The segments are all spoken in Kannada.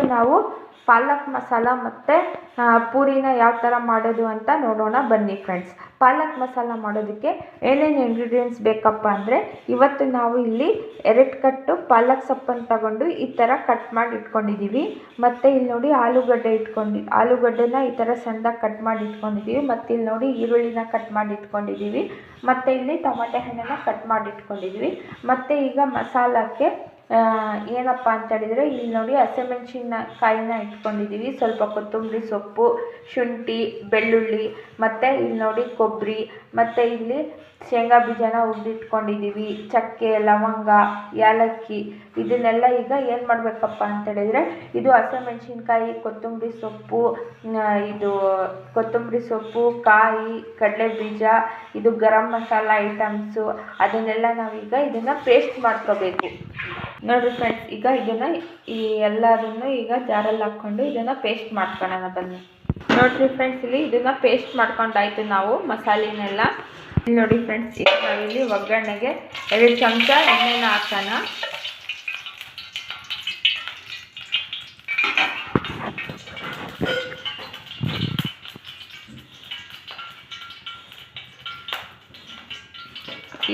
ಇವತ್ತು ನಾವು ಪಾಲಕ್ ಮಸಾಲ ಮತ್ತು ಪೂರಿನ ಯಾವ ಥರ ಮಾಡೋದು ಅಂತ ನೋಡೋಣ ಬನ್ನಿ ಫ್ರೆಂಡ್ಸ್ ಪಾಲಕ್ ಮಸಾಲ ಮಾಡೋದಕ್ಕೆ ಏನೇನು ಇಂಗ್ರೀಡಿಯೆಂಟ್ಸ್ ಬೇಕಪ್ಪ ಅಂದರೆ, ಇವತ್ತು ನಾವು ಇಲ್ಲಿ ಎರಡು ಕಟ್ಟು ಪಾಲಕ್ ಸೊಪ್ಪನ್ನು ತಗೊಂಡು ಈ ಥರ ಕಟ್ ಮಾಡಿ ಇಟ್ಕೊಂಡಿದ್ದೀವಿ ಮತ್ತು ಇಲ್ಲಿ ನೋಡಿ ಆಲೂಗಡ್ಡೆ ಇಟ್ಕೊಂಡು, ಆಲೂಗಡ್ಡೆನ ಈ ಥರ ಸಣ್ಣದಾಗಿ ಕಟ್ ಮಾಡಿ ಇಟ್ಕೊಂಡಿದ್ದೀವಿ ಮತ್ತು ಇಲ್ಲಿ ನೋಡಿ ಈರುಳ್ಳಿನ ಕಟ್ ಮಾಡಿ ಇಟ್ಕೊಂಡಿದ್ದೀವಿ ಮತ್ತು ಇಲ್ಲಿ ಟೊಮಟೆ ಹಣ್ಣನ್ನು ಕಟ್ ಮಾಡಿ ಇಟ್ಕೊಂಡಿದ್ದೀವಿ ಮತ್ತು ಈಗ ಮಸಾಲಕ್ಕೆ ಏನಪ್ಪ ಅಂತ ಹೇಳಿದರೆ, ಇಲ್ಲಿ ನೋಡಿ ಹಸಿಮೆಣ್ಸಿನಕಾಯಿನ ಇಟ್ಕೊಂಡಿದ್ದೀವಿ ಸ್ವಲ್ಪ ಕೊತ್ತಂಬರಿ ಸೊಪ್ಪು, ಶುಂಠಿ, ಬೆಳ್ಳುಳ್ಳಿ, ಮತ್ತು ಇಲ್ಲಿ ನೋಡಿ ಕೊಬ್ಬರಿ ಮತ್ತು ಇಲ್ಲಿ ಶೇಂಗಾ ಬೀಜನ ಹುರಿದಿಟ್ಕೊಂಡಿದ್ದೀವಿ ಚಕ್ಕೆ, ಲವಂಗ ಏಲಕ್ಕಿ ಇದನ್ನೆಲ್ಲ ಈಗ ಏನು ಮಾಡಬೇಕಪ್ಪ ಅಂತ ಹೇಳಿದರೆ, ಇದು ಹಸಿಮೆಣ್ಸಿನ್ಕಾಯಿ, ಕೊತ್ತಂಬರಿ ಸೊಪ್ಪು ಇದು ಕೊತ್ತಂಬರಿ ಸೊಪ್ಪು, ಕಾಯಿ ಕಡಲೆ ಬೀಜ ಇದು ಗರಂ ಮಸಾಲ ಐಟಮ್ಸು, ಅದನ್ನೆಲ್ಲ ನಾವೀಗ ಇದನ್ನು ಪೇಸ್ಟ್ ಮಾಡ್ಕೋಬೇಕು. ನೋಡಿರಿ ಫ್ರೆಂಡ್ಸ್ ಈಗ ಇದನ್ನು ಈ ಎಲ್ಲದನ್ನು ಈಗ ಜಾರಲ್ಲಿ ಹಾಕ್ಕೊಂಡು ಇದನ್ನು ಪೇಸ್ಟ್ ಮಾಡ್ಕೊಳ್ಳೋಣ ಬನ್ನಿ. ನೋಡಿರಿ ಫ್ರೆಂಡ್ಸ್ ಇಲ್ಲಿ ಇದನ್ನು ಪೇಸ್ಟ್ ಮಾಡ್ಕೊಂಡಾಯ್ತು ನಾವು ಮಸಾಲೆನೆಲ್ಲ. ಇಲ್ಲಿ ನೋಡಿ ಫ್ರೆಂಡ್ಸ್ ಈಗ ನಾವಿಲ್ಲಿ ಒಗ್ಗರಣೆಗೆ ಎರಡು ಚಮಚ ಎಣ್ಣೆನ ಹಾಕೋಣ.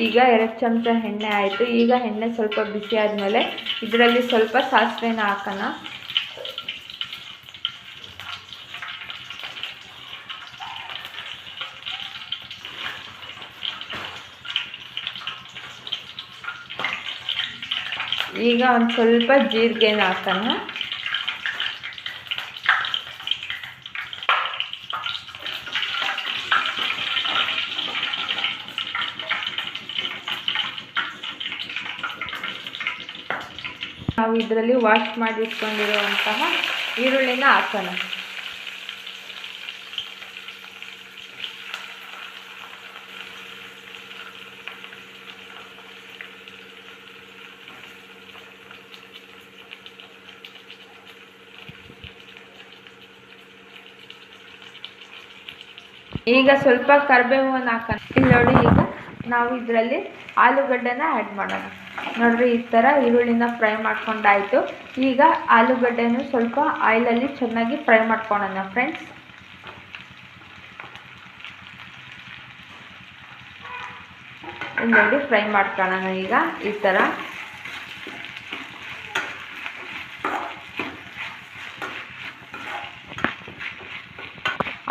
ಈಗ ಎರಡು ಚಮಚ ಎಣ್ಣೆ ಆಯಿತು. ಈಗ ಎಣ್ಣೆ ಸ್ವಲ್ಪ ಬಿಸಿ ಆದಮೇಲೆ ಇದರಲ್ಲಿ ಸ್ವಲ್ಪ ಸಾಸಿವೆನ ಹಾಕೋಣ. ಈಗ ಒಂದು ಸ್ವಲ್ಪ ಜೀರಿಗೆನ ಹಾಕೋಣ. ನಾವು ಇದರಲ್ಲಿ ವಾಶ್ ಮಾಡಿ ಇಟ್ಕೊಂಡಿರುವಂತಹ ಈರುಳ್ಳಿನ ಹಾಕೋಣ. ಈಗ ಸ್ವಲ್ಪ ಕರಿಬೇವನ್ನು ಹಾಕೋಣ. ಇಲ್ಲಿ ನೋಡಿ ಈಗ ನಾವು ಇದರಲ್ಲಿ ಆಲೂಗಡ್ಡೆನ ಆ್ಯಡ್ ಮಾಡೋಣ. ನೋಡ್ರಿ, ಈ ಥರ ಈರುಳ್ಳಿನ ಫ್ರೈ ಮಾಡ್ಕೊಂಡಾಯಿತು. ಈಗ ಆಲೂಗಡ್ಡೆನೂ ಸ್ವಲ್ಪ ಆಯಿಲಲ್ಲಿ ಚೆನ್ನಾಗಿ ಫ್ರೈ ಮಾಡ್ಕೊಳ್ಳೋಣ ಫ್ರೆಂಡ್ಸ್ ನೋಡಿ ಫ್ರೈ ಮಾಡ್ಕೊಳ್ಳೋಣ ಈಗ, ಈ ಥರ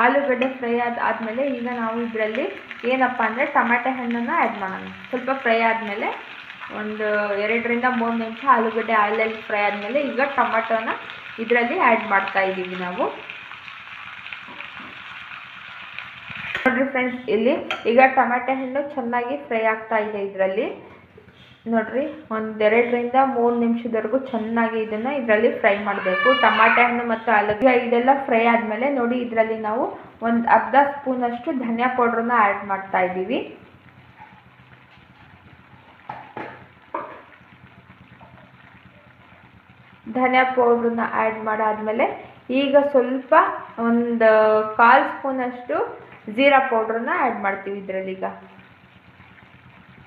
ಆಲೂಗಡ್ಡೆ ಫ್ರೈ ಆದ ಆದಮೇಲೆ ಈಗ ನಾವು ಇದರಲ್ಲಿ ಏನಪ್ಪ ಅಂದರೆ ಟೊಮೆಟೊ ಹಣ್ಣನ್ನು ಆ್ಯಡ್ ಮಾಡೋಣ. ಸ್ವಲ್ಪ ಫ್ರೈ ಆದಮೇಲೆ ಒಂದು ಎರಡರಿಂದ ಮೂರು ನಿಮಿಷ ಆಲೂಗಡ್ಡೆ ಆಯಿಲಲ್ಲಿ ಫ್ರೈ ಆದಮೇಲೆ ಈಗ ಟೊಮಾಟೋನ ಇದರಲ್ಲಿ ಆ್ಯಡ್ ಮಾಡ್ತಾ ಇದ್ದೀವಿ ನಾವು. ನೋಡಿರಿ ಫ್ರೆಂಡ್ಸ್ ಇಲ್ಲಿ ಈಗ ಟಮಾಟೆ ಹಣ್ಣು ಚೆನ್ನಾಗಿ ಫ್ರೈ ಆಗ್ತಾ ಇದೆ ಇದರಲ್ಲಿ. ನೋಡಿರಿ ಒಂದೆರಡರಿಂದ ಮೂರು ನಿಮಿಷದವರೆಗೂ ಚೆನ್ನಾಗಿ ಇದನ್ನು ಇದರಲ್ಲಿ ಫ್ರೈ ಮಾಡಬೇಕು. ಟಮಾಟೆ ಹಣ್ಣು ಮತ್ತು ಆಲೂಗಡ್ಡೆ ಇದೆಲ್ಲ ಫ್ರೈ ಆದಮೇಲೆ ನೋಡಿ, ಇದರಲ್ಲಿ ನಾವು ಒಂದು ಅರ್ಧ ಸ್ಪೂನಷ್ಟು ಧನಿಯಾ ಪೌಡ್ರನ್ನ ಆ್ಯಡ್ ಮಾಡ್ತಾ ಇದ್ದೀವಿ. ಧನಿಯಾ ಪೌಡ್ರನ್ನ ಆ್ಯಡ್ ಮಾಡಾದಮೇಲೆ ಈಗ ಸ್ವಲ್ಪ ಒಂದು ಕಾಲು ಸ್ಪೂನಷ್ಟು ಜೀರಾ ಪೌಡ್ರನ್ನ ಆ್ಯಡ್ ಮಾಡ್ತೀವಿ ಇದರಲ್ಲಿ ಈಗ.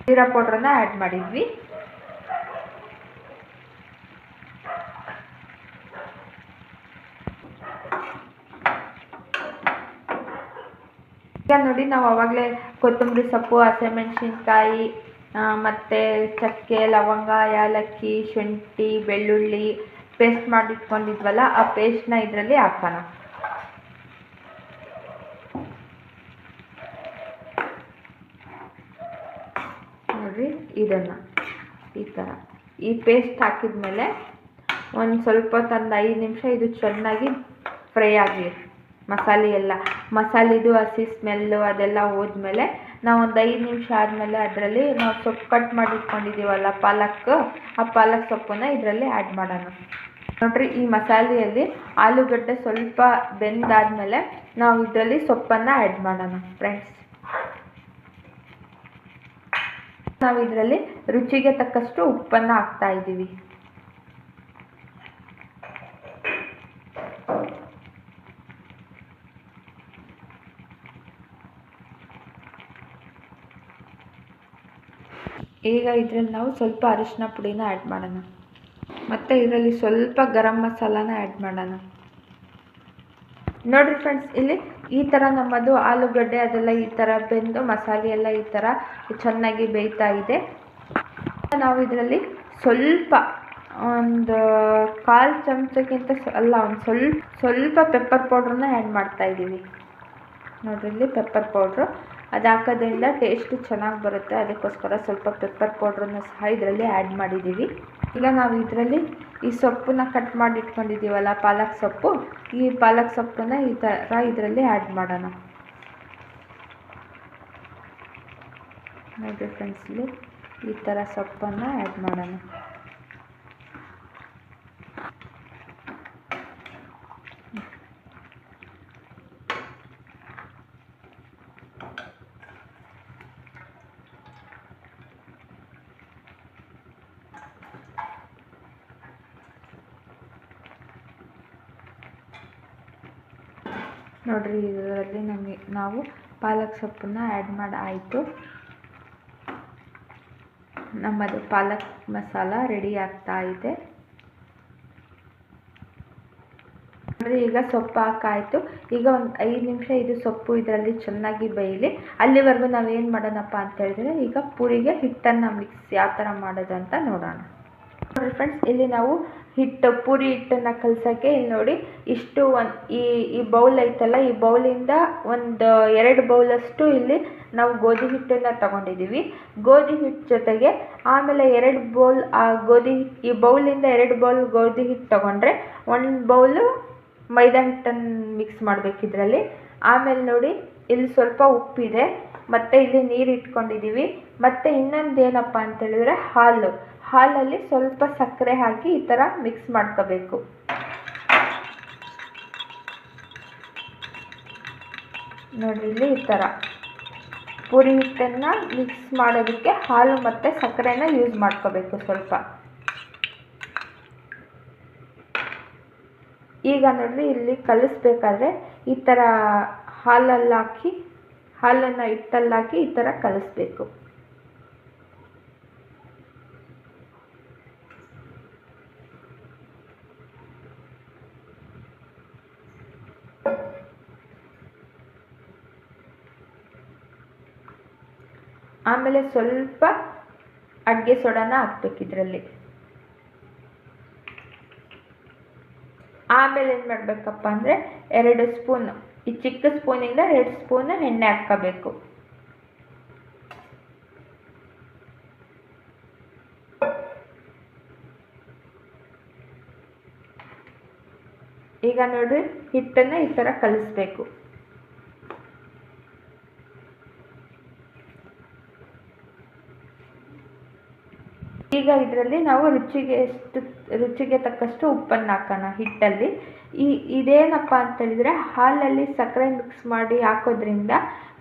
ಜೀರಾ ಪೌಡ್ರನ್ನ ಆ್ಯಡ್ ಮಾಡಿದ್ವಿ. ಈಗ ನೋಡಿ ನಾವು ಆವಾಗಲೇ ಕೊತ್ತಂಬರಿ ಸೊಪ್ಪು ಹಸಿಮೆಣ್ಸಿನ್ಕಾಯಿ ಮತ್ತು ಚಕ್ಕೆ, ಲವಂಗ, ಏಲಕ್ಕಿ, ಶುಂಠಿ, ಬೆಳ್ಳುಳ್ಳಿ ಪೇಸ್ಟ್ ಮಾಡಿಟ್ಕೊಂಡಿದ್ವಲ್ಲ, ಆ ಪೇಸ್ಟ್ನ ಇದರಲ್ಲಿ ಹಾಕೋಣ. ನೋಡಿರಿ ಇದನ್ನು ಈ ಥರ ಈ ಪೇಸ್ಟ್ ಹಾಕಿದ ಮೇಲೆ ಒಂದು ಸ್ವಲ್ಪ ತಂದು ಐದು ನಿಮಿಷ ಇದು ಚೆನ್ನಾಗಿ ಫ್ರೈ ಆಗಲಿ ಮಸಾಲೆ ಎಲ್ಲ, ಮಸಾಲೆದು ಹಸಿ ಸ್ಮೆಲ್ಲು ಅದೆಲ್ಲ ಹೋದ್ಮೇಲೆ ನಾವು ಒಂದು ಐದು ನಿಮಿಷ ಆದಮೇಲೆ ಅದರಲ್ಲಿ ನಾವು ಸೊಪ್ಪು ಕಟ್ ಮಾಡಿ ಇಟ್ಕೊಂಡಿದ್ದೀವಲ್ಲ ಪಾಲಕ್, ಆ ಪಾಲಕ್ ಸೊಪ್ಪನ್ನು ಇದರಲ್ಲಿ ಆ್ಯಡ್ ಮಾಡೋಣ. ನೋಡಿರಿ ಈ ಮಸಾಲೆಯಲ್ಲಿ ಆಲೂಗಡ್ಡೆ ಸ್ವಲ್ಪ ಬೆಂದಾದಮೇಲೆ ನಾವು ಇದರಲ್ಲಿ ಸೊಪ್ಪನ್ನು ಆ್ಯಡ್ ಮಾಡೋಣ ಫ್ರೆಂಡ್ಸ್ ನಾವು ಇದರಲ್ಲಿ ರುಚಿಗೆ ತಕ್ಕಷ್ಟು ಉಪ್ಪನ್ನು ಹಾಕ್ತಾ ಇದ್ದೀವಿ ಈಗ ಇದರಲ್ಲಿ ನಾವು ಸ್ವಲ್ಪ ಅರಿಶಿನ ಪುಡಿನ ಆ್ಯಡ್ ಮಾಡೋಣ. ಮತ್ತು ಇದರಲ್ಲಿ ಸ್ವಲ್ಪ ಗರಂ ಮಸಾಲಾನ ಆ್ಯಡ್ ಮಾಡೋಣ. ನೋಡಿರಿ ಫ್ರೆಂಡ್ಸ್ ಇಲ್ಲಿ ಈ ಥರ ನಮ್ಮದು ಆಲೂಗಡ್ಡೆ ಅದೆಲ್ಲ ಈ ಥರ ಬೆಂದು ಮಸಾಲೆ ಎಲ್ಲ ಈ ಥರ ಚೆನ್ನಾಗಿ ಬೇಯ್ತಾ ಇದೆ. ನಾವು ಇದರಲ್ಲಿ ಸ್ವಲ್ಪ ಒಂದು ಕಾಲು ಚಮಚಕ್ಕಿಂತ ಅಲ್ಲ, ಒಂದು ಸ್ವಲ್ಪ ಸ್ವಲ್ಪ ಪೆಪ್ಪರ್ ಪೌಡ್ರನ್ನ ಆ್ಯಡ್ ಮಾಡ್ತಾ ಇದ್ದೀವಿ. ನೋಡಿರಿ ಇಲ್ಲಿ ಪೆಪ್ಪರ್ ಪೌಡ್ರು ಅದು ಹಾಕೋದ್ರಿಂದ ಟೇಸ್ಟು ಚೆನ್ನಾಗಿ ಬರುತ್ತೆ. ಅದಕ್ಕೋಸ್ಕರ ಸ್ವಲ್ಪ ಪೆಪ್ಪರ್ ಪೌಡ್ರನ್ನು ಸಹ ಇದರಲ್ಲಿ ಆ್ಯಡ್ ಮಾಡಿದ್ದೀವಿ ಈಗ ನಾವು ಇದರಲ್ಲಿ ಈ ಸೊಪ್ಪನ್ನ ಕಟ್ ಮಾಡಿ ಇಟ್ಕೊಂಡಿದ್ದೀವಲ್ಲ ಪಾಲಕ್ ಸೊಪ್ಪು, ಈ ಪಾಲಕ್ ಸೊಪ್ಪನ್ನ ಈ ಥರ ಇದರಲ್ಲಿ ಆ್ಯಡ್ ಮಾಡೋಣ. ನೋಡಿ ಫ್ರೆಂಡ್ಸ್ ಈ ಥರ ಸೊಪ್ಪನ್ನು ಆ್ಯಡ್ ಮಾಡೋಣ. ನೋಡ್ರಿ, ಇದರಲ್ಲಿ ನಮಗೆ ನಾವು ಪಾಲಕ್ ಸೊಪ್ಪನ್ನ ಆ್ಯಡ್ ಮಾಡಿ, ಆಯಿತು. ನಮ್ಮದು ಪಾಲಕ್ ಮಸಾಲ ರೆಡಿ ಆಗ್ತಾ ಇದೆ. ನೋಡಿರಿ ಈಗ ಸೊಪ್ಪು ಹಾಕಾಯಿತು. ಈಗ ಒಂದು ಐದು ನಿಮಿಷ ಇದು ಸೊಪ್ಪು ಇದರಲ್ಲಿ ಚೆನ್ನಾಗಿ ಬೇಯಲಿ. ಅಲ್ಲಿವರೆಗೂ ನಾವೇನು ಮಾಡೋಣಪ್ಪ ಅಂತ ಹೇಳಿದ್ರೆ, ಈಗ ಪೂರಿಗೆ ಹಿಟ್ಟನ್ನು ಮಿಕ್ಸ್ ಯಾವ ಥರ ಮಾಡೋದು ಅಂತ ನೋಡೋಣ. ನೋಡಿ ಫ್ರೆಂಡ್ಸ್ ಇಲ್ಲಿ ನಾವು ಹಿಟ್ಟು, ಪೂರಿ ಹಿಟ್ಟನ್ನು ಕಲಸೋಕ್ಕೆ ಇಲ್ಲಿ ನೋಡಿ ಇಷ್ಟು ಒಂದು ಈ ಈ ಬೌಲ್ ಐತಲ್ಲ, ಈ ಬೌಲಿಂದ ಒಂದು ಎರಡು ಬೌಲಷ್ಟು ಇಲ್ಲಿ ನಾವು ಗೋಧಿ ಹಿಟ್ಟನ್ನು ತಗೊಂಡಿದ್ದೀವಿ ಗೋಧಿ ಹಿಟ್ಟು ಜೊತೆಗೆ ಆಮೇಲೆ ಎರಡು ಬೌಲ್ ಆ ಗೋಧಿ, ಈ ಬೌಲಿಂದ ಎರಡು ಬೌಲ್ ಗೋಧಿ ಹಿಟ್ಟು ತಗೊಂಡ್ರೆ ಒಂದು ಬೌಲು ಮೈದಾ ಹಿಟ್ಟನ್ನು ಮಿಕ್ಸ್ ಮಾಡಬೇಕು ಇದರಲ್ಲಿ. ಆಮೇಲೆ ನೋಡಿ ಇಲ್ಲಿ ಸ್ವಲ್ಪ ಉಪ್ಪಿದೆ, ಮತ್ತು ಇಲ್ಲಿ ನೀರು ಇಟ್ಕೊಂಡಿದ್ದೀವಿ ಮತ್ತು ಇನ್ನೊಂದು ಏನಪ್ಪ ಅಂತೇಳಿದ್ರೆ ಹಾಲು. ಹಾಲಲ್ಲಿ ಸ್ವಲ್ಪ ಸಕ್ಕರೆ ಹಾಕಿ ಈ ಥರ ಮಿಕ್ಸ್ ಮಾಡ್ಕೋಬೇಕು. ನೋಡಿ, ಇಲ್ಲಿ ಈ ಥರ. ಪೂರಿ ಹಿಟ್ಟನ್ನು ಮಿಕ್ಸ್ ಮಾಡೋದಕ್ಕೆ ಹಾಲು ಮತ್ತು ಸಕ್ಕರೆನ ಯೂಸ್ ಮಾಡ್ಕೋಬೇಕು ಸ್ವಲ್ಪ. ಈಗ ನೋಡ್ರಿ, ಇಲ್ಲಿ ಕಲಿಸ್ಬೇಕಾದ್ರೆ ಈ ಥರ ಹಾಲಲ್ಲಿ ಹಾಕಿ ಹಾಲನ್ನು ಹಿಟ್ಟಲ್ಲಿ ಈ ಥರ ಕಲಿಸ್ಬೇಕು. ಆಮೇಲೆ ಸ್ವಲ್ಪ ಅಡುಗೆ ಸೋಡಾನ ಹಾಕ್ಬೇಕು ಇದರಲ್ಲಿ. ಆಮೇಲೆ ಏನು ಮಾಡಬೇಕಪ್ಪ ಅಂದರೆ ಎರಡು ಸ್ಪೂನ್, ಈ ಚಿಕ್ಕ ಸ್ಪೂನಿಂದ ಎರಡು ಸ್ಪೂನ್ ಎಣ್ಣೆ ಹಾಕ್ಕೋಬೇಕು. ಈಗ ನೋಡ್ರಿ ಹಿಟ್ಟನ್ನು ಈ ಥರ ಕಲಿಸ್ಬೇಕು. ಈಗ ಇದರಲ್ಲಿ ನಾವು ರುಚಿಗೆ ಎಷ್ಟು, ರುಚಿಗೆ ತಕ್ಕಷ್ಟು ಉಪ್ಪನ್ನು ಹಾಕೋಣ ಹಿಟ್ಟಲ್ಲಿ. ಈ, ಇದೇನಪ್ಪ ಅಂತೇಳಿದರೆ ಹಾಲಲ್ಲಿ ಸಕ್ಕರೆ ಮಿಕ್ಸ್ ಮಾಡಿ ಹಾಕೋದ್ರಿಂದ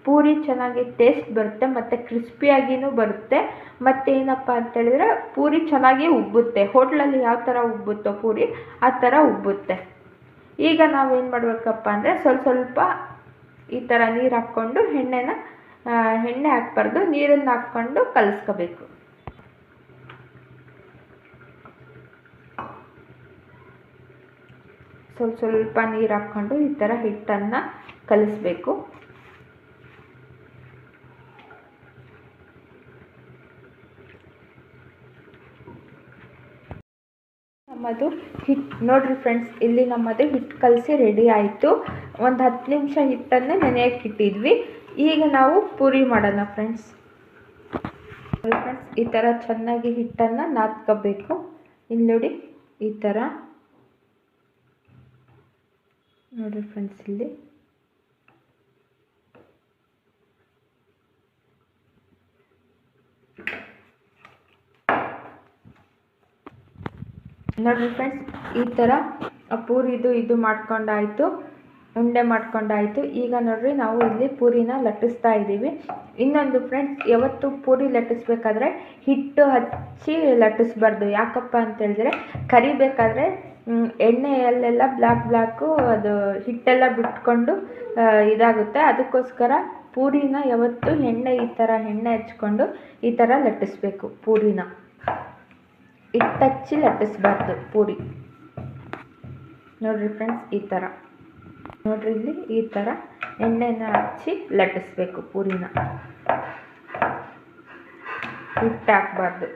ಪೂರಿ ಚೆನ್ನಾಗಿ ಟೇಸ್ಟ್ ಬರುತ್ತೆ ಮತ್ತು ಕ್ರಿಸ್ಪಿಯಾಗಿಯೂ ಬರುತ್ತೆ. ಮತ್ತು ಏನಪ್ಪ ಅಂತ ಹೇಳಿದ್ರೆ ಪೂರಿ ಚೆನ್ನಾಗಿ ಉಬ್ಬುತ್ತೆ. ಹೋಟ್ಲಲ್ಲಿ ಯಾವ ಥರ ಉಬ್ಬುತ್ತೋ ಪೂರಿ, ಆ ಥರ ಉಬ್ಬುತ್ತೆ. ಈಗ ನಾವೇನು ಮಾಡಬೇಕಪ್ಪ ಅಂದರೆ ಸ್ವಲ್ಪ ಸ್ವಲ್ಪ ಈ ಥರ ನೀರು ಹಾಕ್ಕೊಂಡು ಎಣ್ಣೆನ ಎಣ್ಣೆ ಹಾಕ್ಬಾರ್ದು. ನೀರನ್ನು ಹಾಕ್ಕೊಂಡು ಕಲಿಸ್ಕೋಬೇಕು. ಸ್ವಲ್ಪ ಸ್ವಲ್ಪ ನೀರು ಹಾಕ್ಕೊಂಡು ಈ ಥರ ಹಿಟ್ಟನ್ನು ಕಲಿಸ್ಬೇಕು. ನಮ್ಮದು ಹಿಟ್, ನೋಡ್ರಿ ಫ್ರೆಂಡ್ಸ್, ಇಲ್ಲಿ ನಮ್ಮದು ಹಿಟ್ಟು ಕಲಸಿ ರೆಡಿ ಆಯಿತು. ಒಂದು ಹತ್ತು ನಿಮಿಷ ಹಿಟ್ಟನ್ನು ನೆನೆಯಕ್ಕೆ ಇಟ್ಟಿದ್ವಿ. ಈಗ ನಾವು ಪೂರಿ ಮಾಡೋಣ ಫ್ರೆಂಡ್ಸ್. ಫ್ರೆಂಡ್ಸ್, ಈ ಥರ ಚೆನ್ನಾಗಿ ಹಿಟ್ಟನ್ನು ನಾದ್ಕೋಬೇಕು. ಇಲ್ಲಿ ನೋಡಿ ಈ ಥರ ನೋಡಿರಿ ಫ್ರೆಂಡ್ಸ್ ಇಲ್ಲಿ. ನೋಡಿರಿ ಫ್ರೆಂಡ್ಸ್ ಈ ಥರ ಪೂರಿದು ಇದು ಮಾಡ್ಕೊಂಡಾಯಿತು, ಉಂಡೆ ಮಾಡ್ಕೊಂಡಾಯಿತು. ಈಗ ನೋಡ್ರಿ ನಾವು ಇಲ್ಲಿ ಪೂರಿನ ಲಟ್ಟಿಸ್ತಾ ಇದ್ದೀವಿ. ಇನ್ನೊಂದು ಫ್ರೆಂಡ್ಸ್ ಯಾವತ್ತು ಪೂರಿ ಲಟ್ಟಿಸ್ಬೇಕಾದ್ರೆ ಹಿಟ್ಟು ಹಚ್ಚಿ ಲಟ್ಟಿಸ್ಬಾರ್ದು. ಯಾಕಪ್ಪ ಅಂತ ಹೇಳಿದ್ರೆ, ಕರಿಬೇಕಾದ್ರೆ ಎಣ್ಣೆಯಲ್ಲೆಲ್ಲ ಬ್ಲ್ಯಾಕ್ ಬ್ಲ್ಯಾಕು ಅದು ಹಿಟ್ಟೆಲ್ಲ ಬಿಟ್ಕೊಂಡು ಇದಾಗುತ್ತೆ. ಅದಕ್ಕೋಸ್ಕರ ಪೂರಿನ ಯಾವತ್ತು ಎಣ್ಣೆ ಈ ಥರ ಎಣ್ಣೆ ಹಚ್ಕೊಂಡು ಈ ಥರ ಲಟ್ಟಿಸ್ಬೇಕು ಪೂರಿನ. ಹಿಟ್ಟಚ್ಚಿ ಲಟ್ಟಿಸ್ಬಾರ್ದು ಪೂರಿ. ನೋಡಿರಿ ಫ್ರೆಂಡ್ಸ್ ಈ ಥರ ನೋಡಿರಿ ಇಲ್ಲಿ ಈ ಥರ ಎಣ್ಣೆನ ಹಚ್ಚಿ ಲಟ್ಟಿಸ್ಬೇಕು ಪೂರಿನ. ಹಿಟ್ಟು ಹಾಕ್ಬಾರ್ದು.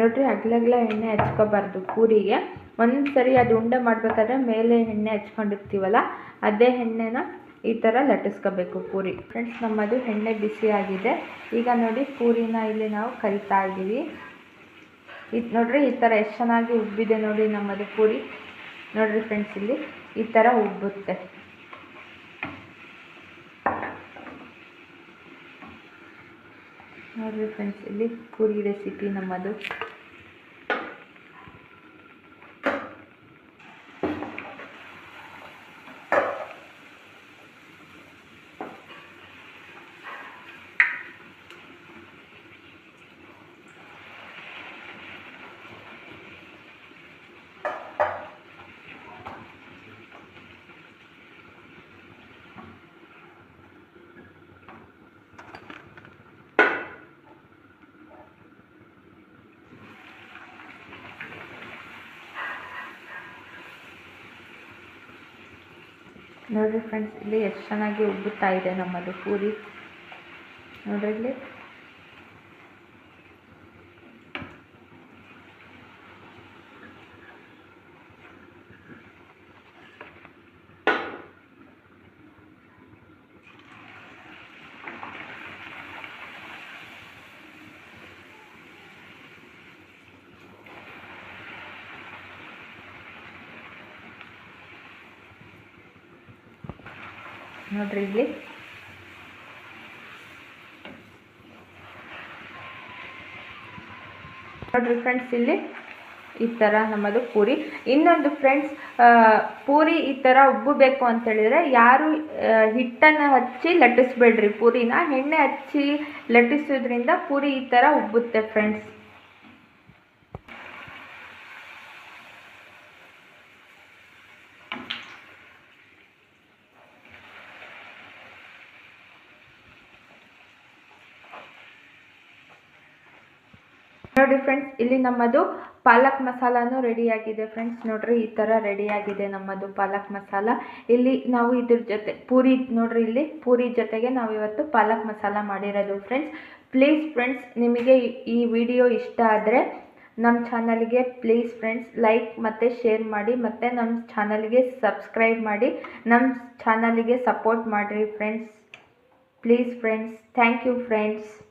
ನೋಡ್ರಿ ಅಗ್ಲಗ್ಲ ಎಣ್ಣೆ ಹಚ್ಕೋಬಾರ್ದು ಪೂರಿಗೆ ಒಂದು ಸರಿ ಅದು ಉಂಡೆ ಮಾಡಬೇಕಾದ್ರೆ ಮೇಲೆ ಎಣ್ಣೆ ಹಚ್ಕೊಂಡಿರ್ತೀವಲ್ಲ, ಅದೇ ಎಣ್ಣೆನ ಈ ಥರ ಲಟ್ಟಿಸ್ಕೋಬೇಕು ಪೂರಿ ಫ್ರೆಂಡ್ಸ್, ನಮ್ಮದು ಎಣ್ಣೆ ಬಿಸಿ ಆಗಿದೆ. ಈಗ ನೋಡಿ ಪೂರಿನ ಇಲ್ಲಿ ನಾವು ಕರಿತಾ ಇದ್ದೀವಿ. ಇದು ನೋಡ್ರಿ, ಈ ಥರ ಎಷ್ಟು ಚೆನ್ನಾಗಿ ಉಬ್ಬಿದೆ ನೋಡಿ ನಮ್ಮದು ಪೂರಿ ನೋಡ್ರಿ ಫ್ರೆಂಡ್ಸ್, ಇಲ್ಲಿ ಈ ಥರ ಉಬ್ಬುತ್ತೆ. ನೋಡ್ರಿ ಫ್ರೆಂಡ್ಸ್, ಇಲ್ಲಿ ಪೂರಿ ರೆಸಿಪಿ ನಮ್ಮದು. ನೋಡ್ರಿ ಫ್ರೆಂಡ್ಸ್ ಇಲ್ಲಿ ಎಷ್ಟು ಚೆನ್ನಾಗಿ ಉಬ್ಬುತ್ತಾ ಇದೆ ನಮ್ಮದು ಪೂರಿ. ನೋಡ್ರಿ ಇಲ್ಲಿ. ನೋಡ್ರಿ ಇಲ್ಲಿ. ನೋಡ್ರಿ ಫ್ರೆಂಡ್ಸ್ ಇಲ್ಲಿ ಈ ಥರ ನಮ್ಮದು ಪೂರಿ. ಇನ್ನೊಂದು ಫ್ರೆಂಡ್ಸ್ ಪೂರಿ ಈ ಥರ ಉಬ್ಬಬೇಕು ಅಂತ ಹೇಳಿದ್ರೆ ಯಾರು ಹಿಟ್ಟನ್ನು ಹಚ್ಚಿ ಲಟ್ಟಿಸ್ಬೇಡ್ರಿ ಪೂರಿನ. ಎಣ್ಣೆ ಹಚ್ಚಿ ಲಟ್ಟಿಸೋದ್ರಿಂದ ಪೂರಿ ಈ ಥರ ಉಬ್ಬುತ್ತೆ ಫ್ರೆಂಡ್ಸ್ ನೋಡಿ ಫ್ರೆಂಡ್ಸ್ ಇಲ್ಲಿ ನಮ್ಮದು ಪಾಲಕ್ ಮಸಾಲಾನು ರೆಡಿಯಾಗಿದೆ ಫ್ರೆಂಡ್ಸ್. ನೋಡ್ರಿ, ಈ ಥರ ರೆಡಿಯಾಗಿದೆ ನಮ್ಮದು ಪಾಲಕ್ ಮಸಾಲ. ಇಲ್ಲಿ ನಾವು ಇದ್ರ ಜೊತೆ ಪೂರಿ, ನೋಡ್ರಿ, ಇಲ್ಲಿ ಪೂರಿ ಜೊತೆಗೆ ನಾವು ಇವತ್ತು ಪಾಲಕ್ ಮಸಾಲ ಮಾಡಿರೋದು ಫ್ರೆಂಡ್ಸ್. ಪ್ಲೀಸ್ ಫ್ರೆಂಡ್ಸ್, ನಿಮಗೆ ಈ- ವಿಡಿಯೋ ಇಷ್ಟ ಆದರೆ ನಮ್ಮ ಚಾನಲ್ಗೆ ಪ್ಲೀಸ್ ಫ್ರೆಂಡ್ಸ್ ಲೈಕ್ ಮತ್ತು ಶೇರ್ ಮಾಡಿ ಮತ್ತು ನಮ್ಮ ಚಾನಲ್ಗೆ ಸಬ್ಸ್ಕ್ರೈಬ್ ಮಾಡಿ ನಮ್ಮ ಚಾನಲ್ಗೆ ಸಪೋರ್ಟ್ ಮಾಡಿರಿ friends. Please friends, thank you friends.